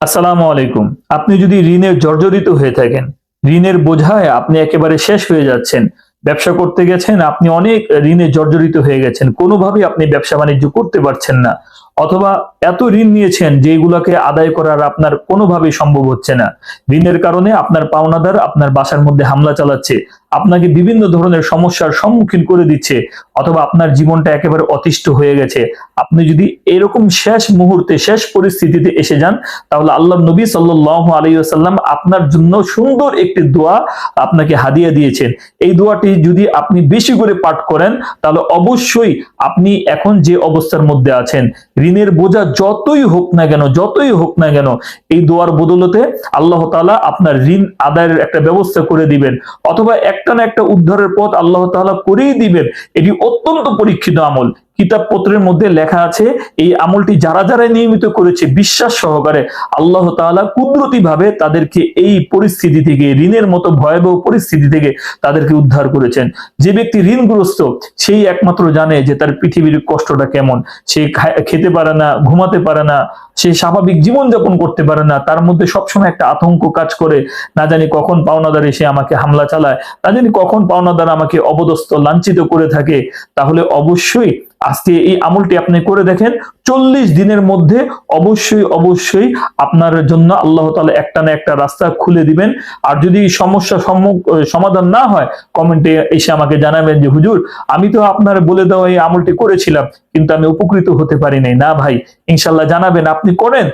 আসসালামু আলাইকুম। আপনি যদি ঋণে জর্জরিত হয়ে থাকেন, ঋণের বোঝায় আপনি একেবারে শেষ হয়ে যাচ্ছেন। ব্যবসা করতে গেছেন, আপনি অনেক ঋণে জর্জরিত হয়ে গেছেন। কোনোভাবেই আপনি ব্যবসা বাণিজ্য করতে পারছেন না। অথবা এত ঋণ নিয়েছেন, যেগুলোকে আদায় করার আপনার কোনোভাবেই সম্ভব হচ্ছে না। ঋণের কারণে আপনার পাওনাদার আপনার বাসার মধ্যে হামলা চালাচ্ছে। আপনাকে বিভিন্ন ধরনের সমস্যার সম্মুখীন করে দিচ্ছে, অথবা আপনার জীবনটা একেবারে অতিষ্ঠ হয়ে গেছে। আপনি যদি এরকম শেষ মুহূর্তে, শেষ পরিস্থিতিতে এসে যান, তাহলে আল্লাহ নবী সাল্লাহ আলাইসাল্লাম আপনার জন্য সুন্দর একটি দোয়া আপনাকে হাদিয়া দিয়েছেন। এই দোয়াটি যদি আপনি বেশি করে পাঠ করেন, তাহলে অবশ্যই আপনি এখন যে অবস্থার মধ্যে আছেন, ঋণের বোঝা যতই হোক না কেন, যতই হোক না কেন, এই দোয়ার বদলতে আল্লাহ তাআলা আপনার ঋণ আদায়ের একটা ব্যবস্থা করে দিবেন। অথবা একটা না একটা উদ্ধারের পথ আল্লাহ তাহলে করেই দিবেন। এটি অত্যন্ত পরীক্ষিত আমল। কিতাবপত্রের মধ্যে লেখা আছে, এই আমলটি যারা যারা নিয়মিত করেছে, বিশ্বাস সহকারে আল্লাহ তাআলা কুদরতি ভাবে তাদেরকে এই পরিস্থিতি থেকে, ঋণের মতো ভয়াবহ পরিস্থিতি থেকে তাদেরকে উদ্ধার করেছেন। যে ব্যক্তি ঋণগ্রস্ত, সেই একমাত্র জানে যে তার পৃথিবীর কষ্টটা কেমন। সে খেতে পারে না, ঘুমাতে পারে না, সে স্বাভাবিক জীবনযাপন করতে পারে না, তার মধ্যে সবসময় একটা আতঙ্ক কাজ করে। না জানি কখন পাওনাদার এসে আমাকে হামলা চালায়, না জানি কখন পাওনাদার আমাকে অবদস্ত লাঞ্ছিত করে থাকে। তাহলে অবশ্যই আজকে এই আমলটি আপনি করে দেখেন, চল্লিশ দিনের মধ্যে অবশ্যই অবশ্যই আপনার জন্য আল্লাহ তাআলা একটা না একটা রাস্তা খুলে দিবেন। আর যদি সমস্যা সমাধান না হয়, কমেন্টে এসে আমাকে জানাবেন যে, হুজুর, আমি তো আপনার বলে দেওয়া এই আমলটি করেছিলাম, কিন্তু আমি উপকৃত হতে পারি নাই। না ভাই ইনশাল্লাহ জানাবেন, আপনি করেন।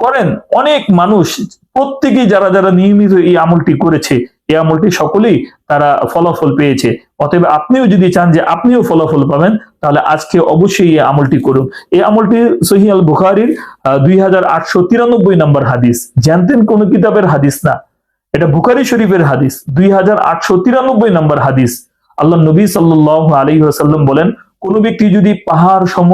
করেন, অনেক মানুষ, প্রত্যেকেই যারা যারা নিয়মিত এই আমলটি করেছে এই আমলটি সকলেই তারা ফলাফল পেয়েছে। অতএব আপনিও যদি চান যে আপনিও ফলাফল পাবেন, তাহলে আজকে অবশ্যই এই আমলটি করুন। এই আমলটি সহি আল বুখারির দুই হাজার আটশো তিরানব্বই নম্বর হাদিস। জানতেন কোন কিতাবের হাদিস না? এটা বুখারি শরীফের হাদিস, দুই হাজার আটশো তিরানব্বই নম্বর হাদিস। আল্লাহ নবী সাল্লাহ আলী আসাল্লাম বলেন, কোন ব্যক্তি যদি পাহাড় সম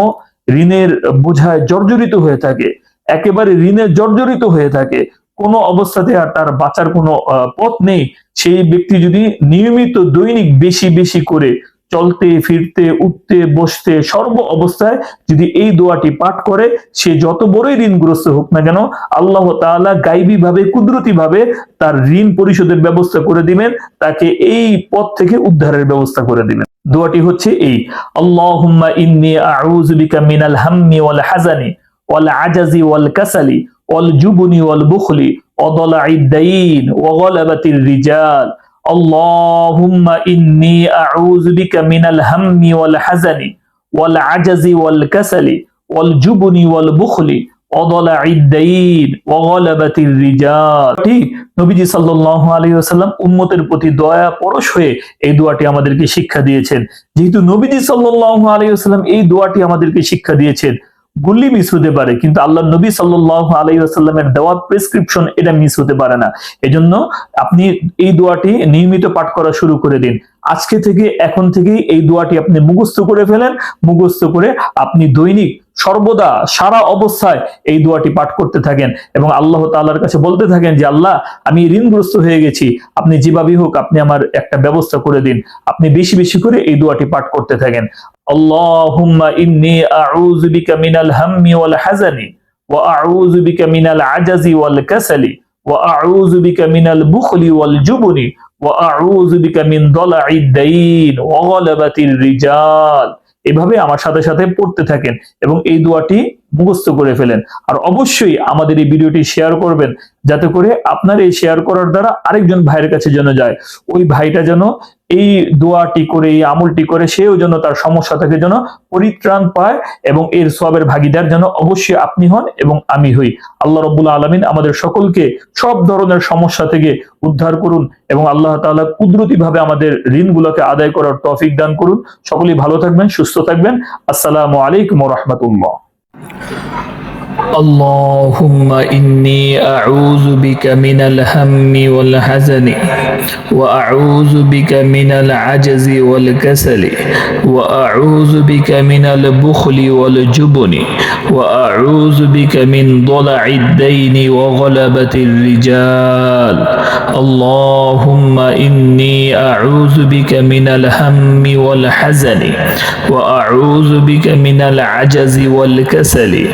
ঋণের বোঝায় জর্জরিত হয়ে থাকে, একেবারে ঋণে জর্জরিত হয়ে থাকে কোনো অবস্থাতে আর তার বাঁচার কোনো পথ নেই। সেই ব্যক্তি যদি নিয়মিত দৈনিক বেশি বেশি করে চলতে, ফিরতে, উঠতে, বসতে সর্ব অবস্থায় যদি এই দোয়াটি পাঠ করে, সে যত বড়ই ঋণগ্রস্ত হোক না কেন, আল্লাহ তাআলা গাইবী ভাবে কুদরতি ভাবে তার ঋণ পরিশোধের ব্যবস্থা করে দিবেন, তাকে এই পথ থেকে উদ্ধারের ব্যবস্থা করে দিবেন। দোয়াটি হচ্ছে এই, আল্লাহুম্মা ইন্নী আউযু মিনাল হাম্মি ওয়াল হাজানি ওয়াল আজাজি ওয়াল কাসালি ওয়াল জুবনি ওয়াল বুখলি ওয়াদালা'id দাইন ওয়া গলাবাতির রিজাল اللهم إني أعوذ بك من الهم والحزن والعجز والكسل والجبن والبخل وضلع الدين وغلبة الرجال ঠিক নবীজি সাল্লাল্লাহু আলাইহি ওয়াসাল্লাম উম্মতের প্রতি দয়া পরশ হয়ে এই দোয়াটি আমাদেরকে শিক্ষা দিয়েছেন যেহেতু নবীজি সাল্লাল্লাহু আলাইহি ওয়াসাল্লাম এই দোয়াটি আমাদেরকে শিক্ষা দিয়েছেন গুল্লি মিস হতে পারে, কিন্তু আল্লাহ নবী সাল্লাল্লাহু আলাইহি ওয়াসাল্লামের দেওয়া প্রেসক্রিপশন এটা মিস হতে পারে না। এজন্য আপনি এই দোয়াটি নিয়মিত পাঠ করা শুরু করে দিন। আজকে থেকে, এখন থেকেই এই দোয়াটি আপনি মুখস্থ করে ফেলেন। মুখস্থ করে আপনি দৈনিক সর্বদা সারা অবস্থায় এই দোয়াটি পাঠ করতে থাকেন এবং আল্লাহ তাআলার কাছে বলতে থাকেন যে, আল্লাহ, আমি ঋণগ্রস্ত হয়ে গেছি। আপনি যেভাবেই হোক আপনি আমার একটা ব্যবস্থা করে দিন। আপনি বেশি বেশি করে এই দোয়াটি পাঠ করতে থাকেন। আল্লাহুম্মা ইন্নী ওয়াল হাজানি আজাজি ওয়াল ওয়াল রিজাল। এভাবে আমার সাথে সাথে পড়তে থাকেন এবং এই দোয়াটি মুখস্থ করে ফেলেন। আর অবশ্যই আমাদের এই ভিডিওটি শেয়ার করবেন, যাতে করে আপনার এই শেয়ার করার দ্বারা আরেকজন ভাইয়ের কাছে যেন যায়। ওই ভাইটা যেন এই দোয়াটি করে, এই আমলটি করে, সেও যেন তার সমস্যা থেকে যেন পরিত্রাণ পায় এবং এর সবের ভাগিদার যেন অবশ্যই আপনি হন এবং আমি হই। আল্লাহ রব্বুল আলমিন আমাদের সকলকে সব ধরনের সমস্যা থেকে উদ্ধার করুন এবং আল্লাহ তাআলা কুদরতি ভাবে আমাদের ঋণগুলোকে আদায় করার তৌফিক দান করুন। সকলেই ভালো থাকবেন, সুস্থ থাকবেন। আসসালামু আলাইকুম রহমতুল্লাহ। اللهم إني أعوذ بك من الهم والحزن. وأعوذ بك من العجز والكسل وأعوذ بك من البخل والجبن وأعوذ بك من ضلع الدين وغلبة الرجال. اللهم إني أعوذ بك من الهم والحزن وأعوذ بك من العجز والكسل.